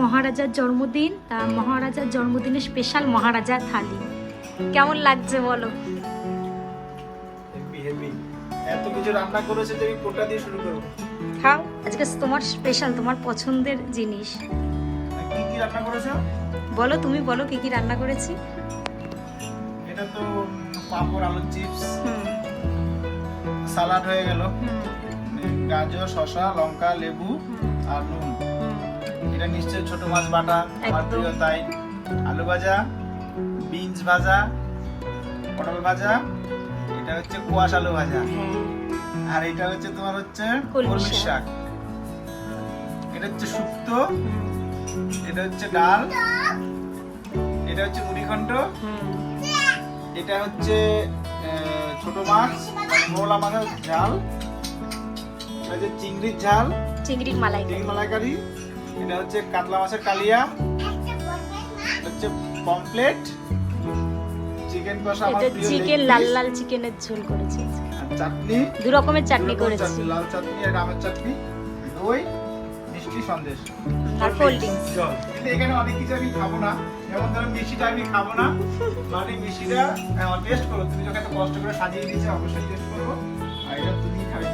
মহারাজার জন্মদিন তা মহারাজার জন্মদিনে স্পেশাল মহারাজা থালি। কেমন লাগছে বলো? এত কিছু রান্না করেছে যে আমি কোনটা দিয়ে শুরু করব। খাও আজকে তোমার স্পেশাল তোমার পছন্দের জিনিস। কি কি রান্না করেছ? বলো তুমি বলো কি কি রান্না করেছি। এটা তো পাঁপড় আলুর চিপস। সালাড হয়ে গেল। গাজর শসা লঙ্কা লেবু আর নুন। এটা নিশ্চয়ই ছোট মাছ বাটা। আমার প্রিয় তাই আলু ভাজা বিনস ভাজা পটল ভাজা এটা হচ্ছে কোয়াশ আলু ভাজা। হ্যাঁ। আর এটা হচ্ছে তোমার হচ্ছে কলমি শাক। এটা হচ্ছে শুক্তো এটা হচ্ছে ডাল এটা হচ্ছে হুম। এটা হচ্ছে ছোট মাছ মোলা মাছের ঝাল এটা হচ্ছে চিংড়ির ঝাল চিংড়ির মালাই চিংড়ি মালাইকারি এটা হচ্ছে কাতলা মাছের কালিয়া হচ্ছে পমপ্লেট চিকেন কষা আমার প্রিয় চিকেন লাল লাল চিকেনের ঝোল করেছি। চাটনি দু রকমের চাটনি করেছি। লাল চাটনি আর আমের চাটনি দই মিষ্টি সন্দেশ। আর কোল্ড ড্রিঙ্কস কিন্তু এখানে অনেক কিছু আমি খাব না। যেমন ধরো মিষ্টিটা আমি খাব না। মানে মিষ্টিটা টেস্ট করো। তুমি যখন এত কষ্ট করে সাজিয়ে দিয়েছ অবশ্যই টেস্ট করব আর এটা তুমি খাবে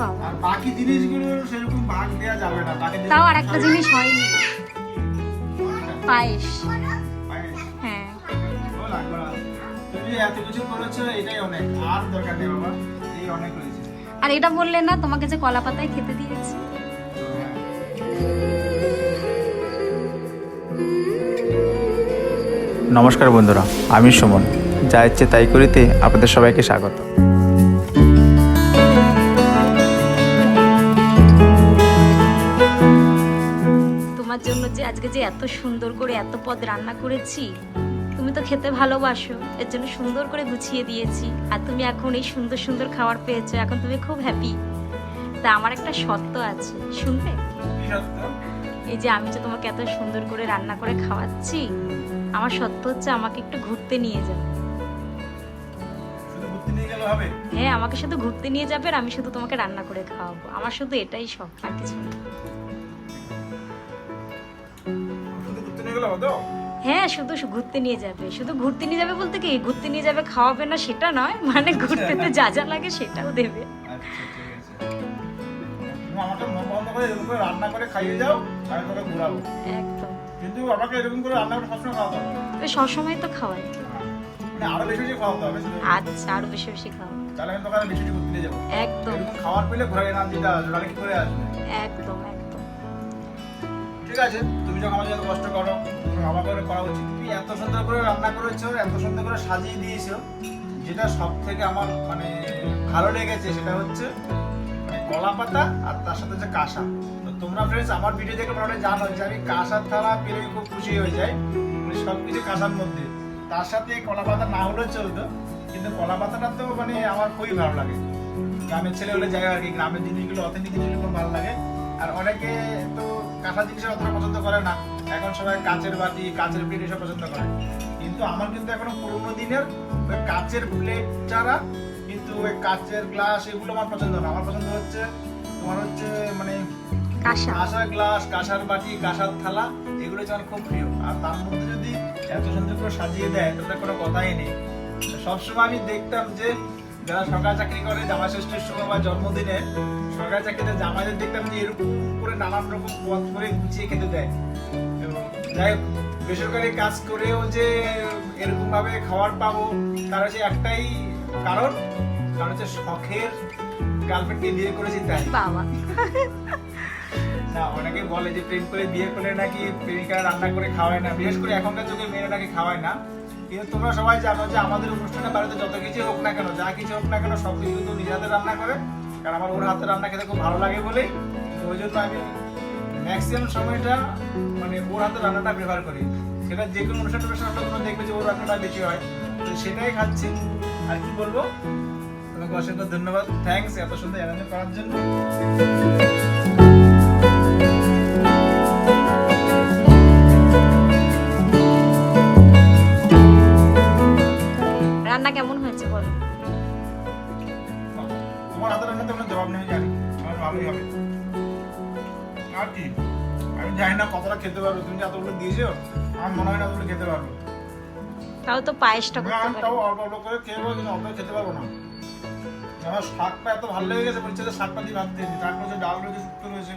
আর বাকি জিনিসগুলো সেরকম ভাগ দেওয়া যাবে না তাও আর একটা জিনিস হয়নি। পায়েস। হ্যাঁ। তুমি এত কিছু করেছ এটাই অনেক। আর দরকার নেই বাবা এই অনেক হয়েছে আর এটা বললে না তোমাকে যে কলা পাতায় খেতে দিয়েছি। নমস্কার বন্ধুরা আমি সুমন। যা ইচ্ছে তাই করিতে আপনাদের সবাইকে স্বাগত। তোমার জন্য যে আজকে যে এত সুন্দর করে এত পদ রান্না করেছি তুমি তো খেতে ভালোবাসো এর জন্য সুন্দর করে গুছিয়ে দিয়েছি। আর তুমি এখন এই সুন্দর সুন্দর খাবার পেয়েছ এখন তুমি খুব হ্যাপি তা আমার একটা সত্য আছে শুনবে এই যে আমি যে তোমাকে এত সুন্দর করে রান্না করে খাওয়াচ্ছি আমার সত্য হচ্ছে আমাকে একটু ঘুরতে নিয়ে যাবে। হ্যাঁ আমাকে শুধু ঘুরতে নিয়ে যাবে আর আমি শুধু তোমাকে রান্না করে খাওয়াবো। আমার শুধু এটাই শখ আর কিছু না। ঘুরতে তো? হ্যাঁ শুধু ঘুরতে নিয়ে যাবে। শুধু ঘুরতে নিয়ে যাবে বলতে কি ঘুরতে নিয়ে যাবে খাওয়াবে না সেটা নয় মানে ঘুরতেতে যা যা লাগে সেটাও দেবে। আচ্ছা রান্না করে খাইয়ে যাও আমি তোকে ঘুরাবো। একদম। কিন্তু আমাকে এরকম করে রান্না করে সবসময় খাওয়াতে হবে। তো সবসময় তো খাওয়াই। মানে আরও বেশি বেশি খাওয়াতে হবে আচ্ছা আরও বেশি বেশি খাওয়া তাহলে আমি তোকে বেশি বেশি ঘুরতে নিয়ে যাব। একদম। এরকম পেলে ঘুরে নাম দিতে আসবে নাহলে কি করে আসবে? একদম একদম ঠিক আছে, তুমি যখন আমার জন্য কষ্ট করো আমার করে করা উচিত। তুমি এত সুন্দর করে রান্না করেছ, এত সুন্দর করে সাজিয়ে দিয়েছ, যেটা সব থেকে আমার মানে ভালো লেগেছে সেটা হচ্ছে মানে কলা পাতা আর তার সাথে হচ্ছে কাঁসা। তো তোমরা ফ্রেন্ডস আমার ভিডিও দেখে মোটামুটি জানো যে আমি কাঁসার থালা পেলে খুব খুশি হয়ে যাই। মানে সব কিছু কাঁসার মধ্যে। তার সাথে কলা পাতা না হলেও চলতো, কিন্তু কলা পাতাটা তো মানে আমার খুবই ভালো লাগে। গ্রামের ছেলে হলে যাই আর কি, গ্রামের জিনিসগুলো অথেন্টিক জিনিসগুলো ভালো লাগে। আর অনেকে তো কাঁচা জিনিসের অতটা পছন্দ করে না। এখন সবাই কাচের বাটি কাচের প্লেট এসব পছন্দ করে। কিন্তু আমার কিন্তু এখনও পুরোনো দিনের ওই কাচের প্লেট ছাড়া কিন্তু ওই কাচের গ্লাস এগুলো আমার পছন্দ না। আমার পছন্দ হচ্ছে তোমার হচ্ছে মানে কাঁসা। কাঁসার গ্লাস কাঁসার বাটি কাঁসার থালা এগুলো আমার খুব প্রিয়। আর তার মধ্যে যদি এত সুন্দর করে সাজিয়ে দেয় তাহলে কোনো কথাই নেই। সবসময় আমি দেখতাম যে যারা সরকারি চাকরি করে জামা ষষ্ঠীর সময় বা জন্মদিনে সরকারি চাকরিতে জামাইদের দেখতাম যে এরকম করে নানান রকম পথ করে গুছিয়ে খেতে দেয়। এবং যাই হোক, বেসরকারি কাজ করেও যে এরকম ভাবে খাবার পাবো তার হচ্ছে একটাই কারণ কারণ হচ্ছে শখের গার্লফ্রেন্ডকে বিয়ে করেছি তাই। বাবা। না অনেকে বলে যে প্রেম করে বিয়ে করলে নাকি প্রেমিকা রান্না করে খাওয়ায় না বিশেষ করে এখনকার যুগে মেয়েরা নাকি খাওয়ায় না। কিন্তু তোমরা সবাই জানো যে আমাদের অনুষ্ঠানে বাড়িতে যত কিছু হোক না কেন, যা কিছু হোক না কেন সব কিছু কিন্তু নিজের হাতে রান্না করে। কারণ আমার ওর হাতে রান্না খেতে খুব ভালো লাগে বলেই। ওই জন্য আমি ম্যাক্সিমাম সময়টা মানে ওর হাতে রান্নাটা প্রেফার করি। সেটা যে কোনো অনুষ্ঠান টনুষ্ঠান হলে তোমরা দেখবে যে ওর রান্নাটা বেশি হয়। তো সেটাই খাচ্ছি। আর কি বলব? তোমাকে অসংখ্য ধন্যবাদ। থ্যাঙ্কস এত সুন্দর অ্যারেঞ্জ করার জন্য। আর কি? আমি জানি না কতটা খেতে পারব। তুমি এতগুলো দিয়েছ আমার মনে হয় না তুমি খেতে পারব। তাও তো পায়েসটা করতে আমি তাও অল্প অল্প করে খেয়ে নেব কিন্তু অত খেতে পারব না। আমার শাকটা এত ভালো লেগে গেছে বলছে যে শাকটা দিয়ে ভাত দিয়েছি তারপরে যে ডাল রয়েছে শুক্তো রয়েছে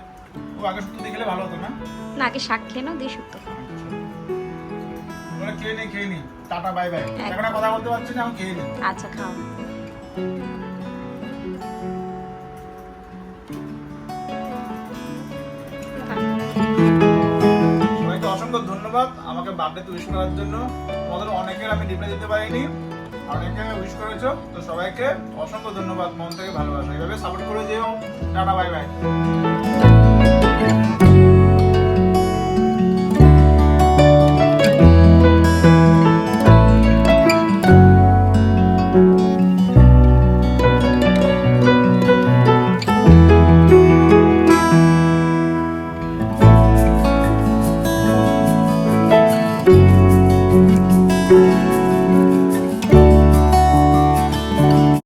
ও আগে শুক্তো দিয়ে খেলে ভালো হতো না? না আগে শাক খেয়ে নাও দিয়ে শুক্তো খেয়ে নি খেয়ে নি। Tata bye bye. এখন কথা বলতে পারছি না আমি খেয়ে নি। আচ্ছা খাও। অসংখ্য ধন্যবাদ আমাকে বার্থডে উইশ করার জন্য। তোমাদের অনেকের আমি রিপ্লাই দিতে পারিনি, অনেকে উইশ করেছ, তো সবাইকে অসংখ্য ধন্যবাদ। মন থেকে ভালোবাসা। এইভাবে সাপোর্ট করে যেও। Tata bye by